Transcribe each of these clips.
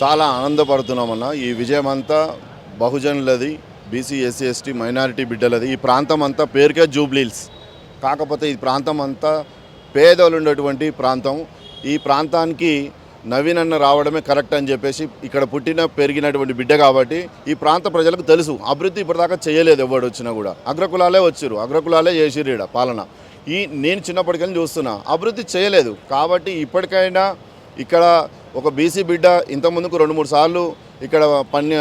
చాలా ఆనందపడుతున్నామన్న. ఈ విజయం అంతా బహుజనులది బీసీ ఎస్సీ ఎస్టీ మైనారిటీ బిడ్డలది. ఈ ప్రాంతం అంతా పేరుకే జూబ్లీల్స్ కాకపోతే ఈ ప్రాంతం అంతా పేదలు ఉండేటువంటి ప్రాంతం. ఈ ప్రాంతానికి నవీన్ అన్న రావడమే కరెక్ట్ అని చెప్పేసి ఇక్కడ పుట్టిన పెరిగినటువంటి బిడ్డ కాబట్టి ఈ ప్రాంత ప్రజలకు తెలుసు. అభివృద్ధి ఇప్పటిదాకా చేయలేదు ఎవడు వచ్చినా కూడా. అగ్రకులాలే వచ్చిర్రు అగ్రకులాలే చేసిర్రు ఈడ పాలన. ఈ నేను చిన్నప్పటికెళ్ళి చూస్తున్నా. అభివృద్ధి చేయలేదు. కాబట్టి ఇప్పటికైనా ఇక్కడ ఒక బీసీ బిడ్డ ఇంతకుముందుకు రెండు మూడు సార్లు ఇక్కడ పని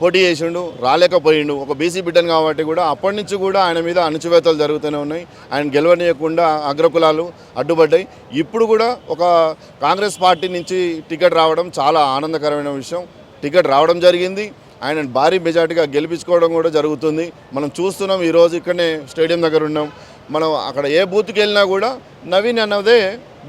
పోటీ చేసిండు రాలేకపోయిండు. ఒక బీసీ బిడ్డను కాబట్టి కూడా అప్పటి నుంచి కూడా ఆయన మీద అణచివేతలు జరుగుతూనే ఉన్నాయి. ఆయన గెలవనీయకుండా అగ్రకులాలు అడ్డుపడ్డాయి. ఇప్పుడు కూడా ఒక కాంగ్రెస్ పార్టీ నుంచి టికెట్ రావడం చాలా ఆనందకరమైన విషయం. టికెట్ రావడం జరిగింది. ఆయన భారీ మెజార్టీగా గెలిపించుకోవడం కూడా జరుగుతుంది. మనం చూస్తున్నాం ఈరోజు ఇక్కడనే స్టేడియం దగ్గర ఉన్నాం. మనం అక్కడ ఏ బూత్కి వెళ్ళినా కూడా నవీన్ అన్నదే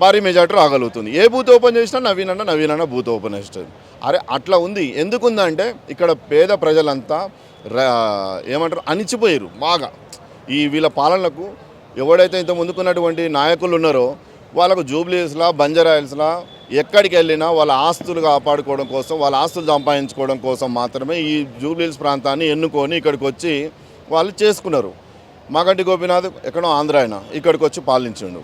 భారీ మెజార్టీ రాగలుగుతుంది. ఏ బూత్ ఓపెన్ చేసినా నవీన్ అన్న నవీన్ అన్న బూత్ ఓపెన్ చేస్తుంది అరే అట్లా ఉంది. ఎందుకుందంటే ఇక్కడ పేద ప్రజలంతా ఏమంటారు అణిచిపోయారు బాగా. ఈ వీళ్ళ పాలనకు ఎవడైతే ఇంత ముందుకున్నటువంటి నాయకులు ఉన్నారో వాళ్ళకు జూబ్లీస్లా బంజారాయిల్స్లా ఎక్కడికి వెళ్ళినా వాళ్ళ ఆస్తులు కాపాడుకోవడం కోసం వాళ్ళ ఆస్తులు సంపాదించుకోవడం కోసం మాత్రమే ఈ జూబ్లీస్ ప్రాంతాన్ని ఎన్నుకొని ఇక్కడికి వచ్చి వాళ్ళు చేసుకున్నారు. మాగంటి గోపీనాథ్ ఎక్కడో ఆంధ్ర ఆయన ఇక్కడికి వచ్చి పాలించిండు.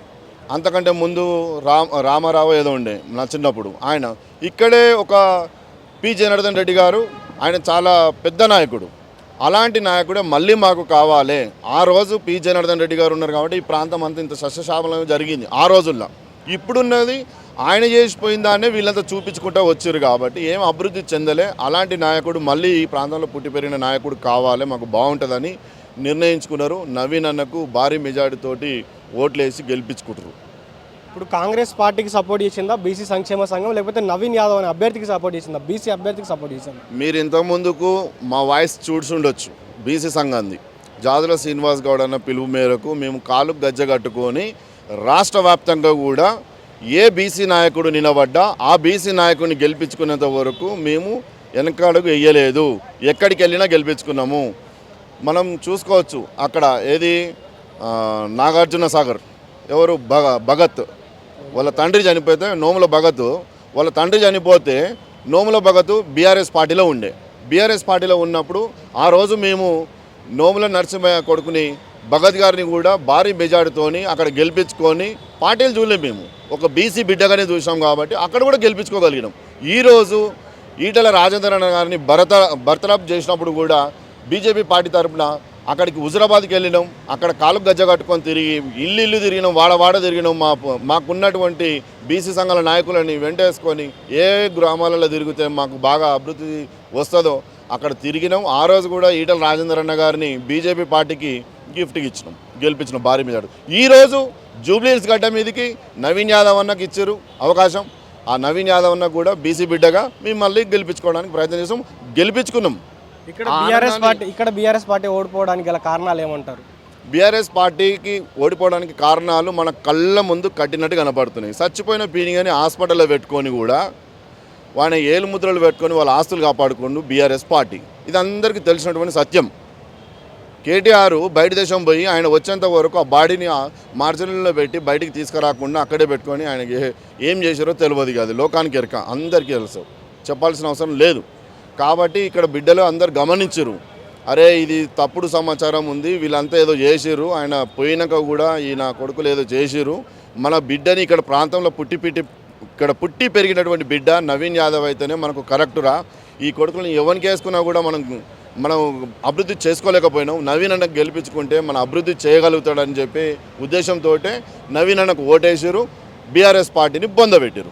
అంతకంటే ముందు రామ రామారావు ఏదో ఉండే నా చిన్నప్పుడు. ఆయన ఇక్కడే ఒక పి. జనార్దన్ రెడ్డి గారు ఆయన చాలా పెద్ద నాయకుడు. అలాంటి నాయకుడే మళ్ళీ మాకు కావాలి. ఆ రోజు పి. జనార్దన్ రెడ్డి గారు ఉన్నారు కాబట్టి ఈ ప్రాంతం అంతా ఇంత సస్యశాపలం జరిగింది. ఆ రోజుల్లో ఇప్పుడున్నది ఆయన చేసిపోయిన దాన్నే వీళ్ళంతా చూపించుకుంటూ వచ్చారు కాబట్టి ఏం అభివృద్ధి చెందలే. అలాంటి నాయకుడు మళ్ళీ ఈ ప్రాంతంలో పుట్టి పెరిగిన నాయకుడు కావాలి మాకు బాగుంటుందని నిర్ణయించుకున్నారు. నవీన్ అన్నకు భారీ మెజార్టీతోటి ఓట్లేసి గెలిపించుకుంటారు ఇప్పుడు కాంగ్రెస్ పార్టీకి సపోర్ట్ చేసిందా? బీసీ సంక్షేమ సంఘం లేకపోతే నవీన్ యాదవ్ అనే అభ్యర్థికి సపోర్ట్ చేసిందా? బీసీ అభ్యర్థికి సపోర్ట్ చేసిందా? మీరు ఇంతకుముందుకు మా వాయిస్ చూడ్చుండొచ్చు. బీసీ సంఘాన్ని. జాదుల శ్రీనివాస్ గౌడ్ అన్న పిలుపు మేరకు మేము కాలు గజ్జ కట్టుకొని రాష్ట్ర వ్యాప్తంగా కూడా ఏ బీసీ నాయకుడు నిలబడ్డా ఆ బీసీ నాయకుడిని గెలిపించుకునేంత వరకు మేము వెనకాడుగు వెయ్యలేదు. ఎక్కడికి వెళ్ళినా గెలిపించుకున్నాము. మనం చూసుకోవచ్చు అక్కడ ఏది? నాగార్జున సాగర్. ఎవరు? భగ భగత్. వాళ్ళ తండ్రి చనిపోతే నోముల భగత్. వాళ్ళ తండ్రి చనిపోతే నోముల భగత్ బీఆర్ఎస్ పార్టీలో ఉండే. బీఆర్ఎస్ పార్టీలో ఉన్నప్పుడు ఆ రోజు మేము నోముల నరసింహయ్య కొడుకుని భగత్ గారిని కూడా భారీ మెజార్టీతోని అక్కడ గెలిపించుకొని పార్టీలు చూడలేము మేము. ఒక బీసీ బిడ్డగానే చూసాం కాబట్టి అక్కడ కూడా గెలిపించుకోగలిగినాం. ఈరోజు ఈటల రాజేంద్ర గారిని భరత భర్తరాప్ చేసినప్పుడు కూడా బీజేపీ పార్టీ తరపున అక్కడికి హుజరాబాద్కి వెళ్ళినాం. అక్కడ కాలు గజ్జ కట్టుకొని తిరిగి ఇల్లు ఇల్లు తిరిగినాం వాడ వాడ తిరిగినాం. మా మాకున్నటువంటి బీసీ సంఘాల నాయకులని వెంటేసుకొని ఏ గ్రామాలలో తిరిగితే మాకు బాగా అభివృద్ధి వస్తుందో అక్కడ తిరిగినాం. ఆ రోజు కూడా ఈటల రాజేంద్ర అన్న గారిని బీజేపీ పార్టీకి గిఫ్ట్కి ఇచ్చినాం గెలిపించిన భారీ మెజార్టీ. ఈరోజు జూబ్లీహిల్స్ గడ్డ మీదకి నవీన్ యాదవ్ అన్నకి ఇచ్చారు అవకాశం. ఆ నవీన్ యాదవ్ అన్న కూడా బీసీ బిడ్డగా మేము మళ్ళీ గెలిపించుకోవడానికి ప్రయత్నం చేసాం. గెలిపించుకున్నాం. ఇక్కడ బీఆర్ఎస్ పార్టీ ఇక్కడ బీఆర్ఎస్ పార్టీ ఓడిపోవడానికి గల కారణాలు ఏమంటారు? బీఆర్ఎస్ పార్టీకి ఓడిపోవడానికి కారణాలు మన కళ్ళ ముందు కట్టినట్టు కనపడుతున్నాయి. చచ్చిపోయిన పీనిగాని హాస్పిటల్లో పెట్టుకొని కూడా వాని ఏలు ముద్రలు పెట్టుకొని వాళ్ళ ఆస్తులు కాపాడుకుంటూ బీఆర్ఎస్ పార్టీ. ఇది అందరికీ తెలిసినటువంటి సత్యం. కేటీఆర్ బయట దేశం పోయి ఆయన వచ్చేంత వరకు ఆ బాడీని మార్జిన్లో పెట్టి బయటికి తీసుకురాకుండా అక్కడే పెట్టుకొని ఆయన ఏ- ఏం చేశారో తెలియదు కాదు లోకానికి ఎరక. అందరికీ తెలుసు. చెప్పాల్సిన అవసరం లేదు. కాబట్టి ఇక్కడ బిడ్డలు అందరు గమనించరు. అరే ఇది తప్పుడు సమాచారం ఉంది వీళ్ళంతా ఏదో చేసిరు ఆయన పోయినాక కూడా ఈ నా కొడుకులు ఏదో చేసిరు మన బిడ్డని ఇక్కడ ప్రాంతంలో పుట్టి పిట్టి ఇక్కడ పుట్టి పెరిగినటువంటి బిడ్డ నవీన్ యాదవ్ అయితేనే మనకు కరెక్టురా ఈ కొడుకులను ఎవరికి వేసుకున్నా కూడా మనం మనం అభివృద్ధి చేసుకోలేకపోయినాం. నవీన్ అన్నకు గెలిపించుకుంటే మన అభివృద్ధి చేయగలుగుతాడని చెప్పి ఉద్దేశంతో నవీన్ అన్నకు ఓటేసారు బీఆర్ఎస్ పార్టీని బొందబెట్టారు